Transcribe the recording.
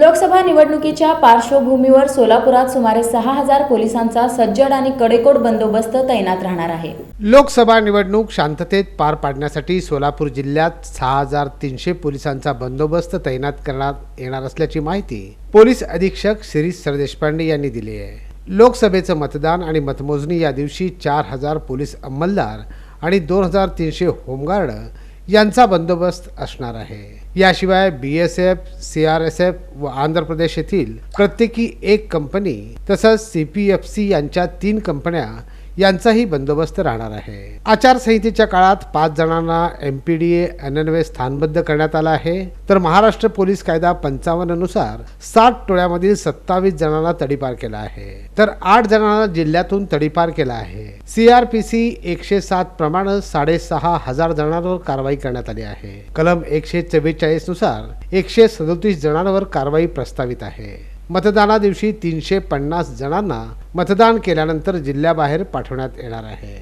लोकसभा निवडणुकीच्या पार्श्वभूमीवर सोलापुरात सुमारे सहा हजार पोलिसांचा सज्जड आणि कडेकोट बंदोबस्त तैनात राहणार आहे. लोकसभा निवडणूक शांततेत पार पाडण्यासाठी सोलापूर जिल्ह्यात सहा हजार तीनशे पोलिसांचा बंदोबस्त तैनात करण्यात येणार असल्याची माहिती पोलीस अधीक्षक शिरीष सरदेशपांडे यांनी दिली आहे. लोकसभेचं मतदान आणि मतमोजणी या दिवशी चार हजार पोलीस अंमलदार आणि दोन हजार तीनशे होमगार्ड यांचा बंदोबस्त असणार आहे. याशिवाय B S F C R S F व आंध्र प्रदेश येथील प्रत्येकी एक कंपनी तसंच सी पी एफ सी यांच्या तीन कंपन्या यांचाही बंदोबस्त राहणार आहे. आचारसंहितेच्या काळात पाच जणांना एम पी डी स्थानबद्ध करण्यात आला आहे. तर महाराष्ट्र पोलीस कायदा पंचावन्ननुसार सात टोळ्यामधील सत्तावीस जणांना तडीपार केला आहे. तर आठ जणांना जिल्ह्यातून तडीपार केला आहे. सीआरपीसी एकशे सात प्रमाणे साडेसहा हजार जणांवर कारवाई करण्यात आली आहे. कलम एकशे चव्वेचाळीसनुसार एकशे सदोतीस जणांवर कारवाई प्रस्तावित आहे. मतदाना दिवशी तीनशे पन्नास जणांना मतदान केल्यानंतर जिल्ह्याबाहेर पाठवण्यात येणार आहे.